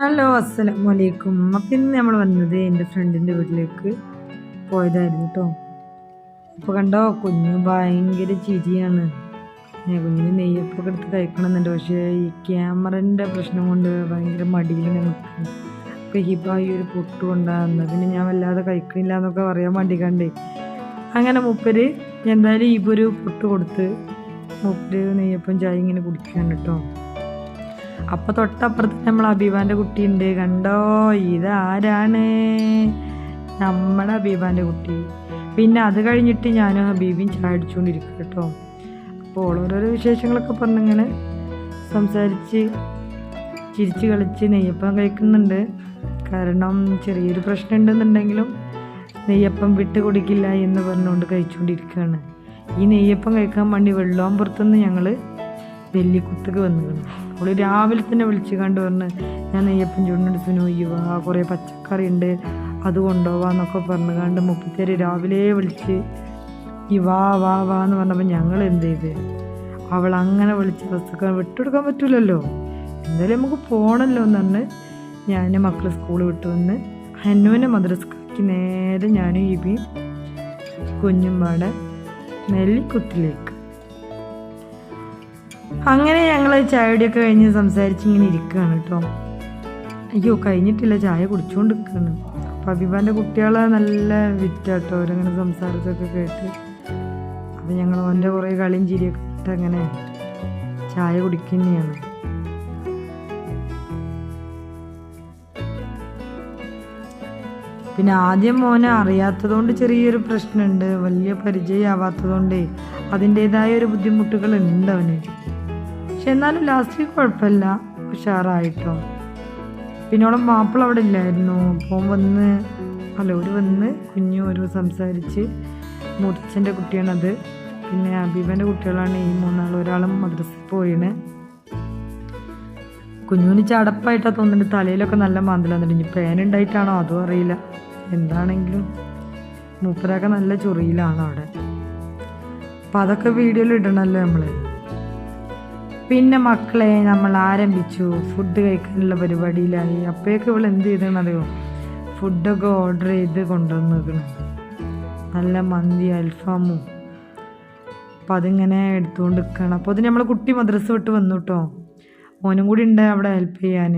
Hello അസ്സലാമു അലൈക്കും അപ്പം ഇന്ന് നമ്മൾ വന്നത് എന്റെ ഫ്രണ്ടിന്റെ വീട്ടിലേക്ക് പോയതായിരുന്നു കേട്ടോ അപ്പോൾ കണ്ടോ കുഞ്ഞു ഭയങ്കര ചിരിയാണ്. കുഞ്ഞിന് നെയ്യപ്പൊക്കെ എടുത്ത് കഴിക്കണമെന്നുണ്ട് പക്ഷേ ഈ ക്യാമറന്റെ പ്രശ്നം കൊണ്ട് ഭയങ്കര മടിയിൽ നമുക്ക് ഹിബ ഈ ഒരു പൊട്ട് കൊണ്ടാകുന്നത് പിന്നെ ഞാൻ വല്ലാതെ കഴിക്കില്ല എന്നൊക്കെ പറയാൻ വേണ്ടി കണ്ടേ അങ്ങനെ മൂപ്പര് എന്തായാലും ഇപ്പൊരു പൊട്ട് കൊടുത്ത് മൂപ്പര് നെയ്യപ്പം ചായ ഇങ്ങനെ കുടിക്കാൻ കേട്ടോ അപ്പൊ തൊട്ടപ്പുറത്ത് നമ്മൾ അബീബാന്റെ കുട്ടിയുണ്ട്. കണ്ടോ? ഇതാരാണ് നമ്മുടെ അഭിമാന്റെ കുട്ടി. പിന്നെ അത് കഴിഞ്ഞിട്ട് ഞാൻ ഹബീബിയും ചാടിച്ചുകൊണ്ടിരിക്കും കേട്ടോ. അപ്പോൾ ഓരോരോ വിശേഷങ്ങളൊക്കെ പറഞ്ഞിങ്ങനെ സംസാരിച്ച് ചിരിച്ച് കളിച്ച് നെയ്യപ്പം കഴിക്കുന്നുണ്ട്. കാരണം ചെറിയൊരു പ്രശ്നം ഉണ്ടെന്നുണ്ടെങ്കിലും നെയ്യപ്പം വിട്ട് കൊടുക്കില്ല എന്ന് പറഞ്ഞുകൊണ്ട് കഴിച്ചുകൊണ്ടിരിക്കുകയാണ്. ഈ നെയ്യപ്പം കഴിക്കാൻ വേണ്ടി വെള്ളവും പുറത്തുനിന്ന് ഞങ്ങൾ വെല്ലിക്കുത്തക്ക് വന്നിരുന്നു അവൾ രാവിലെ തന്നെ വിളിച്ച് കണ്ട് പറഞ്ഞ് ഞാൻ നെയ്യപ്പം ചൂടിനോട് നോയ്യുക കുറേ പച്ചക്കറി ഉണ്ട് അത് കൊണ്ടുപോവാന്നൊക്കെ പറഞ്ഞു കണ്ട് മുപ്പത്തേര് രാവിലെ വിളിച്ച് ഈ വാ വാ വാ എന്ന് പറഞ്ഞപ്പോൾ ഞങ്ങൾ എന്ത് ചെയ്ത്? അവൾ അങ്ങനെ വിളിച്ച് വസ്തുക്കൾ വിട്ടുകൊടുക്കാൻ പറ്റൂലല്ലോ. എന്തായാലും നമുക്ക് പോകണമല്ലോ എന്ന് പറഞ്ഞ് ഞാൻ മക്കൾ സ്കൂൾ വിട്ട് വന്ന് ഹനുവിനെ മദ്രസ്ക്ക് നേരെ ഞാനും ഇബിയും കുഞ്ഞുമ്പാടെ നെല്ലിക്കുത്തിലേക്ക് അങ്ങനെ ഞങ്ങൾ ചായയുടെയൊക്കെ കഴിഞ്ഞ് സംസാരിച്ച് ഇങ്ങനെ ഇരിക്കുകയാണ് കേട്ടോ അയ്യോ കഴിഞ്ഞിട്ടില്ല ചായ കുടിച്ചുകൊണ്ട് നിൽക്കുകയാണ് അപ്പം അഭിമാന്റെ കുട്ടികളെ നല്ല വിറ്റാട്ടോ അവരങ്ങനെ സംസാരത്തൊക്കെ കേട്ട്. അപ്പം ഞങ്ങൾ അവന്റെ കുറേ കളിയും ചിരിയൊക്കെ ഇട്ട് അങ്ങനെ ചായ കുടിക്കുന്നതാണ് പിന്നെ ആദ്യം മോനെ അറിയാത്തതുകൊണ്ട് ചെറിയൊരു പ്രശ്നമുണ്ട് വലിയ പരിചയമാവാത്തതുകൊണ്ട് അതിന്റെതായ ഒരു ബുദ്ധിമുട്ടുകൾ ഉണ്ട് അവന്. പക്ഷെ എന്നാലും ലാസ്റ്റ് കുഴപ്പമില്ല. ഉഷാറായിട്ടോ. പിന്നെ അവളെ മാപ്പിള അവിടെ ഇല്ലായിരുന്നു. അപ്പോൾ വന്ന് അല്ല ഒരു വന്ന് കുഞ്ഞു ഒരു സംസാരിച്ച് മുത്തച്ഛന്റെ കുട്ടിയാണത്. പിന്നെ അബീബന്റെ കുട്ടികളാണ് ഈ മൂന്നാൾ ഒരാളും മദ്രസയിൽ പോയിന് കുഞ്ഞുവിന് ചടപ്പായിട്ടാണ് തോന്നുന്നുണ്ട്. തലയിലൊക്കെ നല്ല മാന്തലാന്നുണ്ട് ഇനി പേനുണ്ടായിട്ടാണോ അതും അറിയില്ല. എന്താണെങ്കിലും മൂപ്പരൊക്കെ നല്ല ചൊറിയിലാണ് അവിടെ. അപ്പം അതൊക്കെ വീഡിയോയിൽ ഇടണമല്ലോ നമ്മൾ പിന്നെ മക്കളെ നമ്മൾ ആരംഭിച്ചു. ഫുഡ് കഴിക്കാനുള്ള പരിപാടിയിലായി. അപ്പോഴേക്ക് ഇവൾ എന്ത് ചെയ്തെന്നറിയോ? ഫുഡൊക്കെ ഓർഡർ ചെയ്ത് കൊണ്ടുവന്നിരിക്കണം നല്ല മന്തി അൽഫാമും. അപ്പം അതിങ്ങനെ എടുത്തുകൊണ്ട് നിൽക്കണം അപ്പോൾ അത് നമ്മൾ കുട്ടി മദ്രസ വിട്ട് വന്നു കേട്ടോ ഓനും കൂടി ഉണ്ട് അവിടെ ഹെൽപ്പ് ചെയ്യാൻ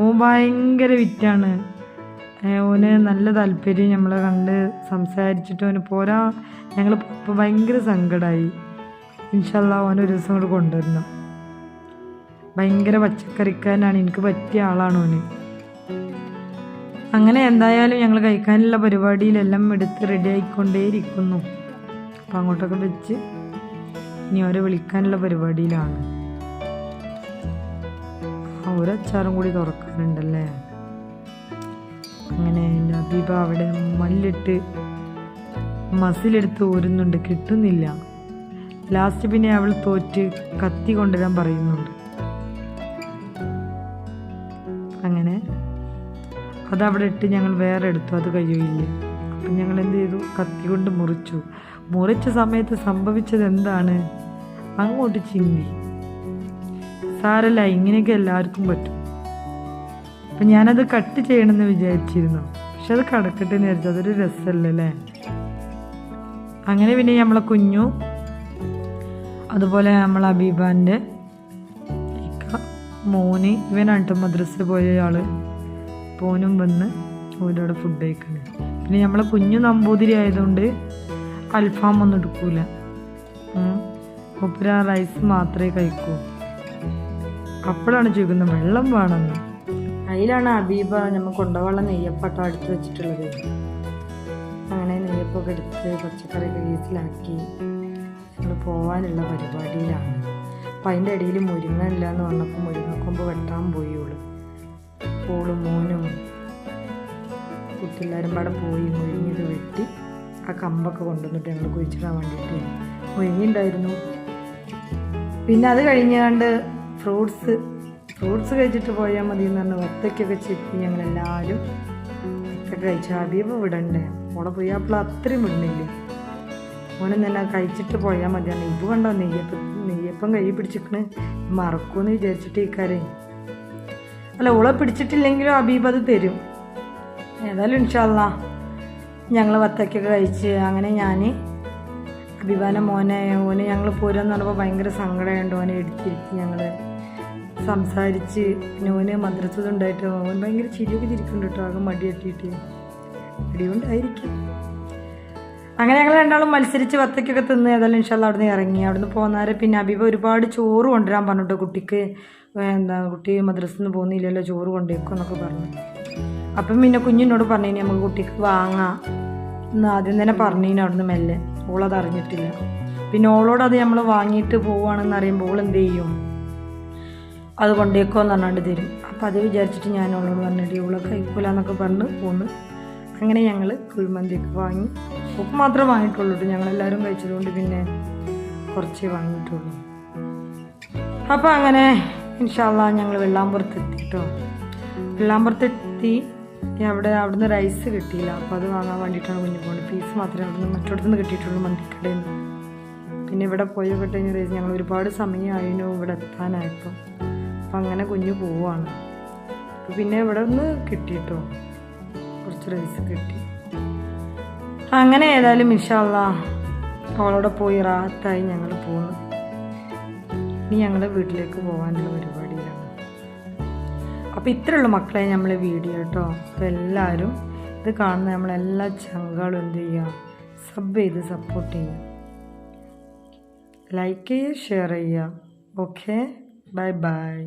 ഓൻ ഭയങ്കര വിറ്റാണ് ഓന് നല്ല താല്പര്യം നമ്മളെ കണ്ട് സംസാരിച്ചിട്ട് ഓന് പോരാ ഞങ്ങൾ ഭയങ്കര സങ്കടമായി ഇൻഷല്ല ഓൻ ഒരു ദിവസം കൂടെ കൊണ്ടുവരണം. ഭയങ്കര പച്ചക്കറിക്കാരനാണ്. എനിക്ക് പറ്റിയ ആളാണ് ഓന് അങ്ങനെ എന്തായാലും ഞങ്ങൾ കഴിക്കാനുള്ള പരിപാടിയിലെല്ലാം എടുത്ത് റെഡി ആയിക്കൊണ്ടേയിരിക്കുന്നു. അപ്പം അങ്ങോട്ടൊക്കെ വെച്ച് ഇനി അവരെ വിളിക്കാനുള്ള പരിപാടിയിലാണ്. ഒരച്ചാറും കൂടി തുറക്കാനുണ്ടല്ലേ? അങ്ങനെ എന്റെ അവിടെ മല്ലിട്ട് മസിലെടുത്ത് ഊരുന്നുണ്ട്. കിട്ടുന്നില്ല. ലാസ്റ്റ് പിന്നെ അവൾ തോറ്റ് കത്തി കൊണ്ടുവരാൻ പറയുന്നുണ്ട്. അങ്ങനെ അതവിടെ ഇട്ട് ഞങ്ങൾ വേറെ എടുത്തു. അത് കഴിയില്ല അപ്പം ഞങ്ങൾ എന്ത് ചെയ്തു? കത്തി കൊണ്ട് മുറിച്ചു. മുറിച്ച സമയത്ത് സംഭവിച്ചത് എന്താണ്? അങ്ങോട്ട് ചിന്തി. സാരല്ല ഇങ്ങനെയൊക്കെ എല്ലാവർക്കും പറ്റും. അപ്പം ഞാനത് കട്ട് ചെയ്യണമെന്ന് വിചാരിച്ചിരുന്നു. പക്ഷെ അത് കടക്കട്ടെ എന്ന് വിചാരിച്ചു. അതൊരു രസമല്ലേ അങ്ങനെ പിന്നെ നമ്മളെ കുഞ്ഞു അതുപോലെ നമ്മൾ അബീബാന്റെ ഇക്ക മോന് ഇവനാണ് മദ്രസയിൽ പോയ ആൾ. പോനും വന്ന് ഓരോടെ ഫുഡ് കഴിക്കണേ. പിന്നെ നമ്മളെ കുഞ്ഞു നമ്പൂതിരി ആയതുകൊണ്ട് അൽഫാം ഒന്നും എടുക്കൂല. മുപ്പര റൈസ് മാത്രമേ കഴിക്കൂ. അപ്പോഴാണ് ചോദിക്കുന്നത് വെള്ളം വേണമെന്ന്. അതിലാണ് അബീബ നമ്മൾ കൊണ്ടുപോകാനുള്ള നെയ്യപ്പാട്ടം അടുത്ത് വെച്ചിട്ടുള്ളത്. അങ്ങനെ നെയ്യപ്പൊക്കെ എടുത്ത് പച്ചക്കറിയൊക്കെ കേസിലാക്കി ഞങ്ങൾ പോകാനുള്ള പരിപാടിയിലാണ്. അപ്പം അതിന്റെ ഇടയിൽ മുരിങ്ങ ഇല്ല എന്ന് പറഞ്ഞപ്പോൾ മുരിങ്ങക്കൊമ്പ് വെട്ടാൻ പോയി ഓൾ മോനും കുട്ടിയെല്ലാവരും പാടെ പോയി മുരിങ്ങത് വെട്ടി ആ കമ്പൊക്കെ കൊണ്ടുവന്നിട്ട് ഞങ്ങൾ കുഴിച്ചിടാൻ വേണ്ടിയിട്ട് മുരിങ്ങയുണ്ടായിരുന്നു പിന്നെ അത് കഴിഞ്ഞാണ്ട് ഫ്രൂട്ട്സ് ഫ്രൂട്ട്സ് കഴിച്ചിട്ട് പോയാൽ മതി എന്ന് പറഞ്ഞ് ഒത്തക്കൊക്കെ ചെത്തി ഞങ്ങളെല്ലാവരും ഒക്കെ കഴിച്ചു ഹബീബ് വിടണ്ടേ. ഓളെ പോയി അപ്പോൾ അത്രയും വിടുന്നില്ല? ഓനും തന്നെ കഴിച്ചിട്ട് പോയാൽ മതിയാണ് ഇത് കണ്ടോ? നെയ്യപ്പം നെയ്യപ്പം കൈ പിടിച്ചിക്കണ്. മറക്കുമെന്ന് വിചാരിച്ചിട്ട് കാര്യം അല്ല ഓളെ പിടിച്ചിട്ടില്ലെങ്കിലും അബീബ് അത് തരും. ഏതായാലും ഇൻഷാല്ല ഞങ്ങൾ വത്തക്കൊക്കെ കഴിച്ച് അങ്ങനെ ഞാൻ അബിബാനെ മോനെ ഓനെ ഞങ്ങൾ പോരാന്ന് പറഞ്ഞപ്പോൾ ഭയങ്കര സങ്കടമുണ്ട് ഓനെ എടുത്തിരുത്തി ഞങ്ങൾ സംസാരിച്ച്. പിന്നെ ഓന് മദ്രസ ഉണ്ടായിട്ട് ഓൻ ഭയങ്കര ചിരിയൊക്കെ ചിരിക്കുന്നുണ്ട് കേട്ടോ. ആകെ മടി കെട്ടിയിട്ട് മടികൊണ്ടായിരിക്കും അങ്ങനെ ഞങ്ങൾ രണ്ടാളും മത്സരിച്ച് വത്തക്കൊക്കെ തിന്ന് ഏതായാലും ഇൻഷാല്ല അവിടെ നിന്ന് ഇറങ്ങി. അവിടെ നിന്ന് പോന്നാരെ പിന്നെ അബീബ ഒരുപാട് ചോറ് കൊണ്ടുവരാൻ പറഞ്ഞിട്ട് കുട്ടിക്ക് എന്താ കുട്ടി മദ്രസയിൽ നിന്ന് പോകുന്നില്ലല്ലോ ചോറ് കൊണ്ടുവയ്ക്കും എന്നൊക്കെ പറഞ്ഞു. അപ്പം പിന്നെ കുഞ്ഞിനോട് പറഞ്ഞു നമുക്ക് കുട്ടിക്ക് വാങ്ങാം. എന്ന് ആദ്യം തന്നെ പറഞ്ഞിന് നിന്ന് മെല്ലെ. ഓളത് അറിഞ്ഞിട്ടില്ല. പിന്നെ ഓളോട് അത് നമ്മൾ വാങ്ങിയിട്ട് പോവുകയാണെന്ന് അറിയുമ്പോൾ ഓൾ എന്ത് ചെയ്യും? അത് കൊണ്ടേക്കോ എന്ന് പറഞ്ഞാണ്ട് തരും. അപ്പോൾ അത് വിചാരിച്ചിട്ട് ഞാൻ ഓളോട് പറഞ്ഞിട്ട് ഇവളെ കഴിക്കൂല എന്നൊക്കെ പറഞ്ഞ് പോന്ന്. അങ്ങനെ ഞങ്ങൾ കുഴിമന്തിയൊക്കെ വാങ്ങി. ഉപ്പ് മാത്രമേ വാങ്ങിയിട്ടുള്ളൂ ഞങ്ങൾ എല്ലാവരും കഴിച്ചതുകൊണ്ട് പിന്നെ കുറച്ച് വാങ്ങിയിട്ടുള്ളൂ. അപ്പോൾ അങ്ങനെ ഇൻഷാല്ല ഞങ്ങൾ വെള്ളാമ്പുറത്തെത്തി കേട്ടോ വെള്ളാമ്പുറത്തെത്തി അവിടെ അവിടുന്ന് റൈസ് കിട്ടിയില്ല. അപ്പോൾ അത് വാങ്ങാൻ വേണ്ടിയിട്ടാണ് കുഞ്ഞു പോകുന്നത് പീസ് മാത്രമേ അവിടുന്ന് മറ്റിടത്തുനിന്ന് കിട്ടിയിട്ടുള്ളൂ മന്തിക്കടയിൽ നിന്ന് പിന്നെ ഇവിടെ പോയി കഴിഞ്ഞ റൈസ്. ഞങ്ങൾ ഒരുപാട് സമയമായിരുന്നു ഇവിടെ എത്താനായപ്പോൾ അപ്പം അങ്ങനെ കുഞ്ഞു പോവാണ്. പിന്നെ ഇവിടെ നിന്ന് കിട്ടിയിട്ടോ കുറച്ച് റൈസ് കിട്ടി. അങ്ങനെ ഏതായാലും ഇൻഷാല്ല അവളോടെ പോയി റാത്തായി ഞങ്ങൾ പോന്നു. ഇനി ഞങ്ങൾ വീട്ടിലേക്ക് പോകാനുള്ള പരിപാടിയിലാണ് അപ്പോൾ ഇത്രയുള്ള മക്കളെ നമ്മളെ വീഡിയോ കേട്ടോ. അപ്പോൾ എല്ലാവരും ഇത് കാണുന്ന നമ്മളെല്ലാ ചങ്കളും എന്ത് ചെയ്യുക സബ് ചെയ്ത് സപ്പോർട്ട് ചെയ്യുക ലൈക്ക് ചെയ്യുക ഷെയർ ചെയ്യുക ഓക്കെ ബൈ ബൈ